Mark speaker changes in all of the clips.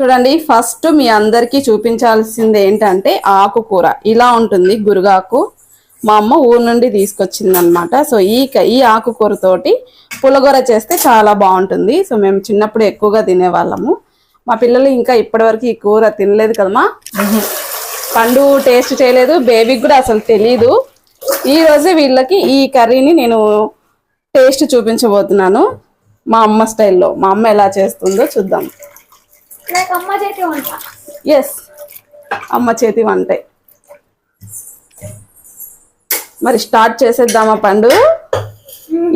Speaker 1: చూడండి ఫస్ట్ మీ అందరికీ చూపించాల్సింది ఏంటంటే ఆకుకూర. ఇలా ఉంటుంది గురుగాకు. మా అమ్మ ఊరు నుండి తీసుకొచ్చిందనమాట సో ఈ క- ఈ ఆకుకూరతోటి పులగూర చేస్తే చాలా బాగుంటుంది. సో మేము చిన్నప్పుడు ఎక్కువగా తినేవాళ్ళము. మా పిల్లలు ఇంకా ఇప్పటివరకు ఈ కూర తినలేదు కదమ్మా. పండు టేస్ట్ చేయలేదు. బేబీకి కూడా అసలు తెలియదు ఈ రోజే వీళ్ళకి ఈ కర్రీని నేను టేస్ట్ చూపించబోతున్నాను. మా అమ్మ స్టైల్లో. మా అమ్మ ఎలా చేస్తుందో చూద్దాం.
Speaker 2: అమ్మ చేతి వంట.
Speaker 1: ఎస్ అమ్మ చేతి వంటే. మరి స్టార్ట్ చేసేద్దామా పండు?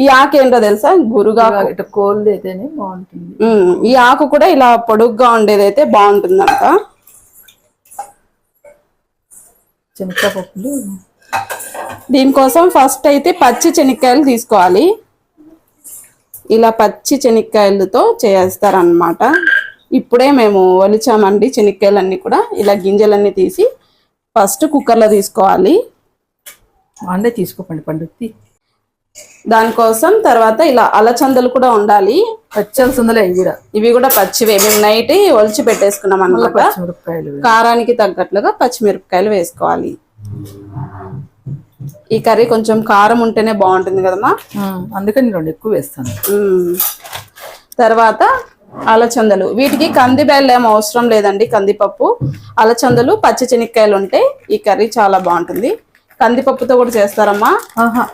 Speaker 1: ఈ ఆకు ఏంటో తెలుసా? గురుగాకు.
Speaker 3: ఇటు కోల్డ్ అయితేనే బాగుంటుంది.
Speaker 1: ఈ ఆకు కూడా ఇలా పొడుగ్గా ఉండేదైతే బాగుంటుందంట.
Speaker 3: శనగపప్పులు
Speaker 1: దీనికోసం ఫస్ట్ అయితే పచ్చి శనక్కాయలు తీసుకోవాలి. ఇలా పచ్చి శనక్కాయలతో చేస్తారనమాట ఇప్పుడే మేము ఒలిచామండి శనక్కాయలన్నీ కూడా. ఇలా గింజలన్నీ తీసి ఫస్ట్ కుక్కర్లో తీసుకోవాలి.
Speaker 3: అండే తీసుకోపండి పండు తీ.
Speaker 1: దానికోసం తర్వాత ఇలా అలచందలు కూడా ఉండాలి.
Speaker 3: పచ్చాల్సిందలే ఇవి కూడా.
Speaker 1: ఇవి కూడా పచ్చివే. మేము నైట్ ఒలిచి పెట్టేసుకున్నాం అనమాట కారానికి తగ్గట్లుగా పచ్చిమిరపకాయలు వేసుకోవాలి. ఈ కర్రీ కొంచెం కారం ఉంటేనే బాగుంటుంది కదమ్మా.
Speaker 3: అందుకని రెండు ఎక్కువ వేస్తాను.
Speaker 1: తర్వాత అలచందలు. వీటికి కంది బెల్లం అవసరం లేదండి కందిపప్పు. అలచందలు పచ్చి చెనిక్కాయలు ఉంటే ఈ కర్రీ చాలా బాగుంటుంది. కందిపప్పుతో కూడా చేస్తారమ్మా.
Speaker 3: ఆహా.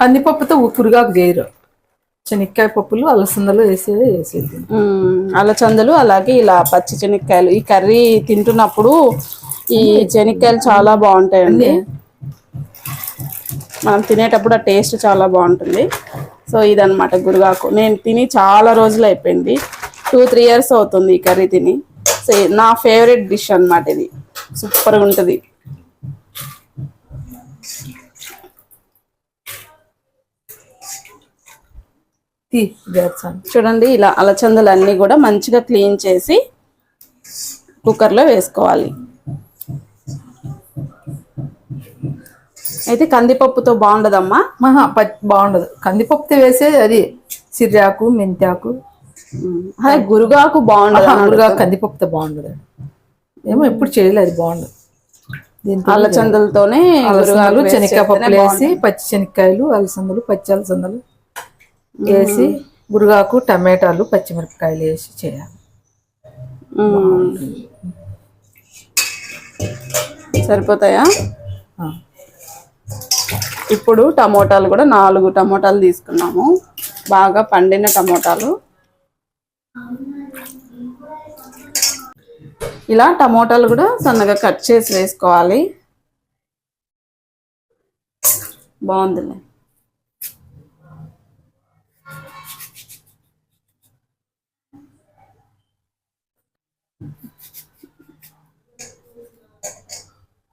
Speaker 3: కందిపప్పుతో ఉక్కురుగాకు చేయరు శనక్కాయ పప్పులు అలసందలు వేసేది వేసేది.
Speaker 1: అలచందలు అలాగే ఇలా పచ్చి చెనిక్కాయలు. ఈ కర్రీ తింటున్నప్పుడు ఈ చెనిక్కాయలు చాలా బాగుంటాయండి. మనం తినేటప్పుడు ఆ టేస్ట్ చాలా బాగుంటుంది. సో ఇదన్నమాట గురుగాకు. నేను తిని చాలా రోజులు అయిపోయింది. టూ త్రీ ఇయర్స్ అవుతుంది ఈ కర్రీ తిని. సో నా ఫేవరెట్ డిష్ అన్నమాట ఇది. సూపర్గా ఉంటుంది. చూడండి ఇలా అలచందలు అన్నీ కూడా మంచిగా క్లీన్ చేసి కుక్కర్లో వేసుకోవాలి. అయితే కందిపప్పుతో బాగుండదమ్మా?
Speaker 3: మహా పచ్చి బాగుండదు. కందిపప్పుతో వేసేది అది సిర్రాకు మెంతాకు.
Speaker 1: అదే గురుగాకు బాగుండదు
Speaker 3: ఉరుగా కందిపప్పుతో బాగుండదు. ఏమో ఎప్పుడు చేయలేదు అది బాగుండదు. దీంట్లో
Speaker 1: అలచందలతోనే
Speaker 3: అలసందలు
Speaker 1: గురుగాకు వేసి
Speaker 3: శనక్కాయ పప్పులు వేసి పచ్చి శనక్కాయలు అలసందలు పచ్చి అలసందలు వేసి గురుగాకు టమాటాలు పచ్చిమిరపకాయలు వేసి చేయాలి.
Speaker 1: సరిపోతాయా. ఇప్పుడు టమోటాలు కూడా నాలుగు టమోటాలు తీసుకున్నాము. బాగా పండిన టమోటాలు. ఇలా టమోటాలు కూడా సన్నగా కట్ చేసి వేసుకోవాలి. బాగుందిలే.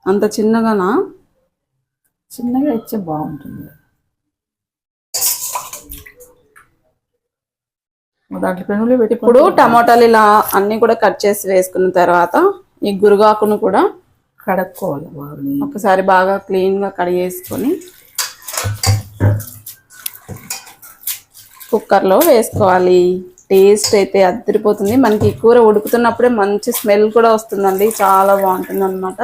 Speaker 1: అంత చిన్నగానా?
Speaker 3: చిన్నగా ఇచ్చే బాగుంటుంది. దాంట్లో పెనుగులు పెట్టి
Speaker 1: ఇప్పుడు టమోటాలు ఇలా అన్ని కూడా కట్ చేసి వేసుకున్న తర్వాత ఈ గురుగాకును కూడా
Speaker 3: కడుక్కోవాలి బాగా.
Speaker 1: ఒకసారి బాగా క్లీన్గా కడిగేసుకొని కుక్కర్లో వేసుకోవాలి. టేస్ట్ అయితే అద్దరిపోతుంది. మనకి కూర ఉడుకుతున్నప్పుడే మంచి స్మెల్ కూడా వస్తుందండి. చాలా బాగుంటుంది అనమాట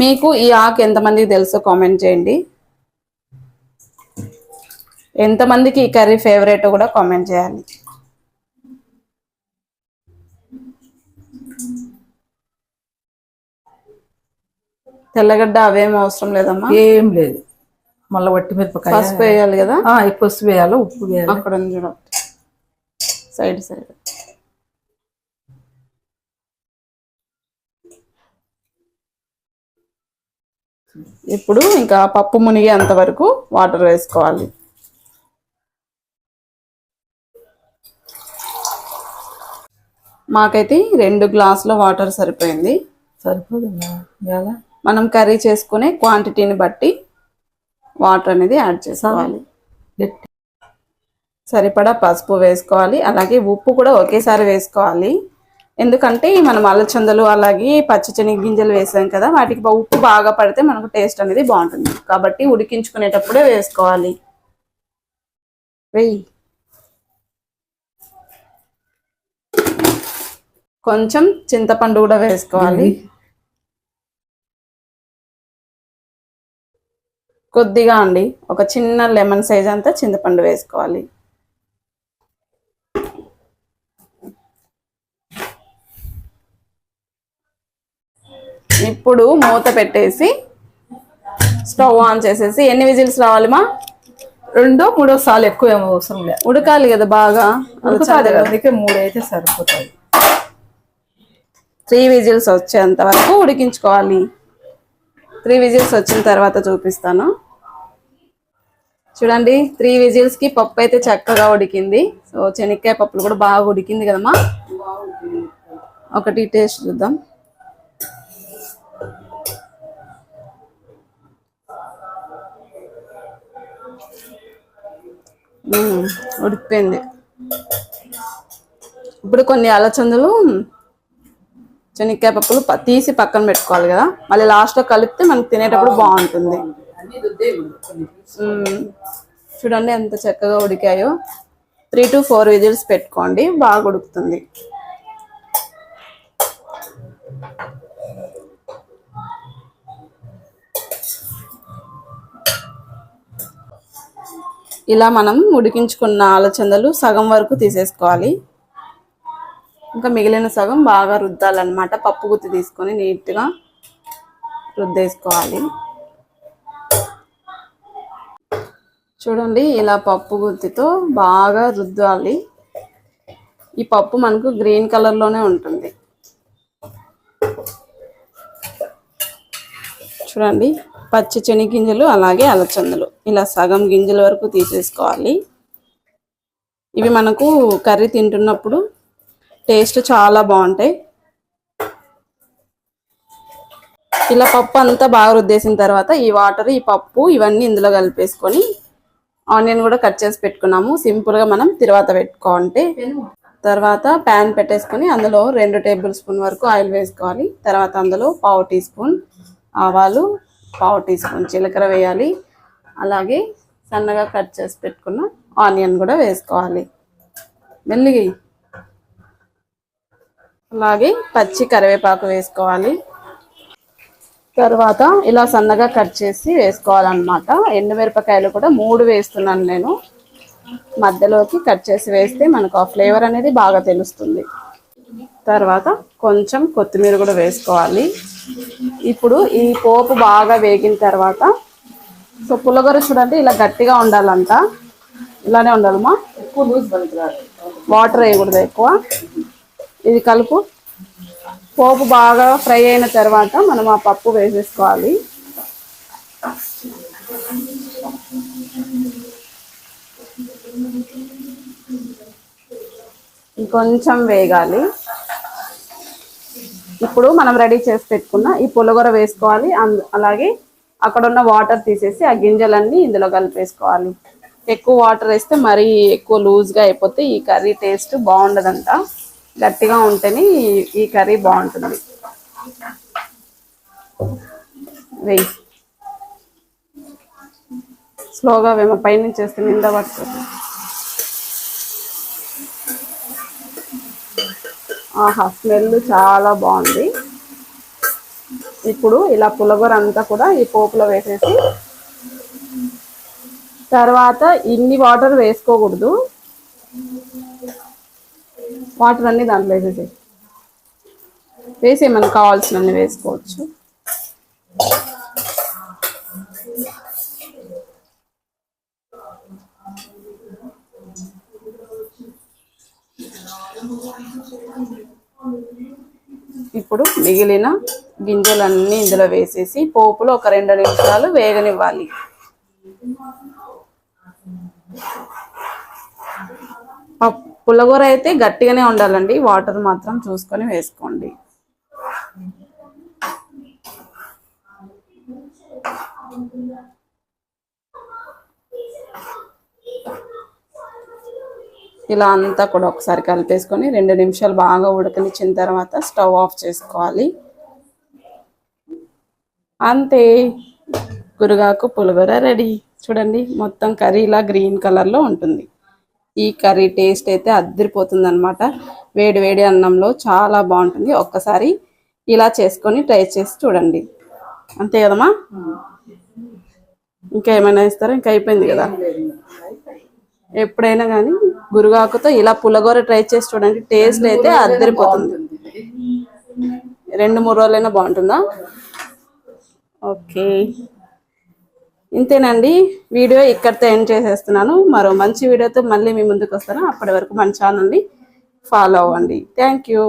Speaker 1: మీకు ఈ ఆకు ఎంతమందికి తెలుసో కామెంట్ చేయండి. ఎంతమందికి ఈ కర్రీ ఫేవరెట్ కూడా కామెంట్ చేయాలి. తెల్లగడ్డ అవేం అవసరం లేదమ్మా.
Speaker 3: ఏం లేదు. మళ్ళీ వట్టి మిరపకాయ.
Speaker 1: పసుపు వేయాలి కదా?
Speaker 3: పసుపు వేయాలి ఉప్పు వేయాలి.
Speaker 1: అక్కడ ఉంది చూడ. Side side. ఇప్పుడు ఇంకా పప్పు మునిగేంత వరకు వాటర్ వేసుకోవాలి. మాకైతే రెండు గ్లాసుల వాటర్ సరిపోయింది.
Speaker 3: సరిపోతుందా? వేయాలా
Speaker 1: మనం కర్రీ చేసుకునే క్వాంటిటీని బట్టి వాటర్ అనేది యాడ్ చేసుకోవాలి. సరిపడా పసుపు వేసుకోవాలి. అలాగే ఉప్పు కూడా ఒకేసారి వేసుకోవాలి. ఎందుకంటే మనం అలచందలు అలాగే పచ్చి శనగ గింజలు వేసాం కదా వాటికి ఉప్పు బాగా పడితే మనకు టేస్ట్ అనేది బాగుంటుంది. కాబట్టి ఉడికించుకునేటప్పుడే వేసుకోవాలి. వెయ్యి కొంచెం చింతపండు కూడా వేసుకోవాలి. కొద్దిగా అండి. ఒక చిన్న లెమన్ సైజ్ అంతా చింతపండు వేసుకోవాలి. ఇప్పుడు మూత పెట్టేసి స్టవ్ ఆన్ చేసేసి ఎన్ని విజిల్స్ రావాలి మా?
Speaker 3: రెండో మూడో సార్లు ఎక్కువ ఏమో అవసరం లేదు.
Speaker 1: ఉడకాలి కదా బాగా?
Speaker 3: కదా, అందుకే మూడు అయితే సరిపోతుంది
Speaker 1: త్రీ విజిల్స్ వచ్చేంత వరకు ఉడికించుకోవాలి. త్రీ విజిల్స్ వచ్చిన తర్వాత చూపిస్తాను. చూడండి త్రీ విజిల్స్కి పప్పు అయితే చక్కగా ఉడికింది. సో శనక్కాయ పప్పులు కూడా బాగా ఉడికింది కదమ్మా? ఒకటి టేస్ట్ చూద్దాం. ఉడికిపోయింది. ఇప్పుడు కొన్ని అలచందులు శనక్కాయ పప్పులు తీసి పక్కన పెట్టుకోవాలి కదా. మళ్ళీ లాస్ట్లో కలిపితే మనకి తినేటప్పుడు బాగుంటుంది. చూడండి ఎంత చక్కగా ఉడికాయో. త్రీ టు ఫోర్ విజిల్స్ పెట్టుకోండి బాగా ఉడుకుతుంది. ఇలా మనం ఉడికించుకున్న ఆలచందలు సగం వరకు తీసేసుకోవాలి. ఇంకా మిగిలిన సగం బాగా రుద్దాలన్నమాట. పప్పు గుత్తి తీసుకొని నీట్గా రుద్దేసుకోవాలి. చూడండి ఇలా పప్పు గుత్తితో బాగా రుద్దాలి. ఈ పప్పు మనకు గ్రీన్ కలర్లోనే ఉంటుంది. చూడండి పచ్చి శనగింజలు అలాగే అలచందలు ఇలా సగం గింజల వరకు తీసేసుకోవాలి. ఇవి మనకు కర్రీ తింటున్నప్పుడు టేస్ట్ చాలా బాగుంటాయి. ఇలా పప్పు అంతా బాగా రుద్దేసిన తర్వాత ఈ వాటర్ ఈ పప్పు ఇవన్నీ ఇందులో కలిపేసుకొని ఆనియన్ కూడా కట్ చేసి పెట్టుకున్నాము. సింపుల్గా మనం తిరువాత పెట్టుకోంటే తర్వాత ప్యాన్ పెట్టేసుకొని అందులో రెండు టేబుల్ స్పూన్ వరకు ఆయిల్ వేసుకోవాలి. తర్వాత అందులో పావు టీ స్పూన్ ఆవాలు పావు టీ స్పూన్ జీలకర్ర వేయాలి. అలాగే సన్నగా కట్ చేసి పెట్టుకున్న ఆనియన్ కూడా వేసుకోవాలి. మెల్లిగి అలాగే పచ్చి కరివేపాకు వేసుకోవాలి. తర్వాత ఇలా సన్నగా కట్ చేసి వేసుకోవాలన్నమాట. ఎండుమిరపకాయలు కూడా మూడు వేస్తున్నాను నేను. మధ్యలోకి కట్ చేసి వేస్తే మనకు ఆ ఫ్లేవర్ అనేది బాగా తెలుస్తుంది. తర్వాత కొంచెం కొత్తిమీర కూడా వేసుకోవాలి. ఇప్పుడు ఈ పోపు బాగా వేగిన తర్వాత సో పుల్లగొర చూడండి ఇలా గట్టిగా ఉండాలంట. ఇలానే ఉండాలమ్మా.
Speaker 3: ఎక్కువ లూజ్
Speaker 1: వాటర్ వేయకూడదు ఎక్కువ. ఇది కలుపు. పోపు బాగా ఫ్రై అయిన తర్వాత మనం ఆ పప్పు వేసేసుకోవాలి. ఇంకొంచెం వేగాలి. ఇప్పుడు మనం రెడీ చేసి పెట్టుకున్న ఈ పులగూర వేసుకోవాలి. అంద- అలాగే అక్కడ ఉన్న వాటర్ తీసేసి ఆ గింజలన్నీ ఇందులో కలిపేసుకోవాలి. ఎక్కువ వాటర్ వేస్తే మరీ ఎక్కువ లూజ్గా అయిపోతే ఈ కర్రీ టేస్ట్ బాగుండదంట. గట్టిగా ఉంటేనే ఈ- కర్రీ బాగుంటుంది. వెయ్యి స్లోగా మేము పైనుంచి వేస్తే నింద పడుతుంది ఆహా స్మెల్ చాలా బాగుంది. ఇప్పుడు ఇలా పులగూర అంతా కూడా ఈ పోపులో వేసేసి తర్వాత ఇన్ని వాటర్ వేసుకోకూడదు. వాటర్ అన్ని దాంట్లో వేసేసి వేసి మనకు కావాల్సినన్ని వేసుకోవచ్చు. ఇప్పుడు మిగిలిన గింజలన్నీ ఇందులో వేసేసి పోపులో ఒక రెండు నిమిషాలు వేగనివ్వాలి. పప్- పుల్లగూర అయితే గట్టిగానే ఉండాలండి. వాటర్ మాత్రం చూసుకొని వేసుకోండి. ఇలా అంతా కూడా ఒకసారి కలిపేసుకొని రెండు నిమిషాలు బాగా ఉడకనిచ్చిన తర్వాత స్టవ్ ఆఫ్ చేసుకోవాలి. అంతే. గురుగాకు పులిహోర రెడీ. చూడండి మొత్తం కర్రీ ఇలా గ్రీన్ కలర్లో ఉంటుంది. ఈ కర్రీ టేస్ట్ అయితే అద్దరిపోతుంది అనమాట వేడి వేడి అన్నంలో చాలా బాగుంటుంది. ఒక్కసారి ఇలా చేసుకొని ట్రై చేసి చూడండి. అంతే కదమ్మా? ఇంకా ఏమైనా ఇస్తారా? ఇంకా అయిపోయింది కదా? ఎప్పుడైనా కానీ గురుగాకుతో ఇలా పులగూర ట్రై చేసి చూడండి. టేస్ట్ అయితే అద్దరిపోతుంది. రెండు మూడు రోజులైనా బాగుంటుందా? ఓకే. ఇంతేనండి. వీడియో ఇక్కడితో ఎండ్ చేసేస్తున్నాను. మరో మంచి వీడియోతో మళ్ళీ మీ ముందుకు వస్తాను. అప్పటి వరకు మన ఛానల్ని ఫాలో అవ్వండి. Thank you.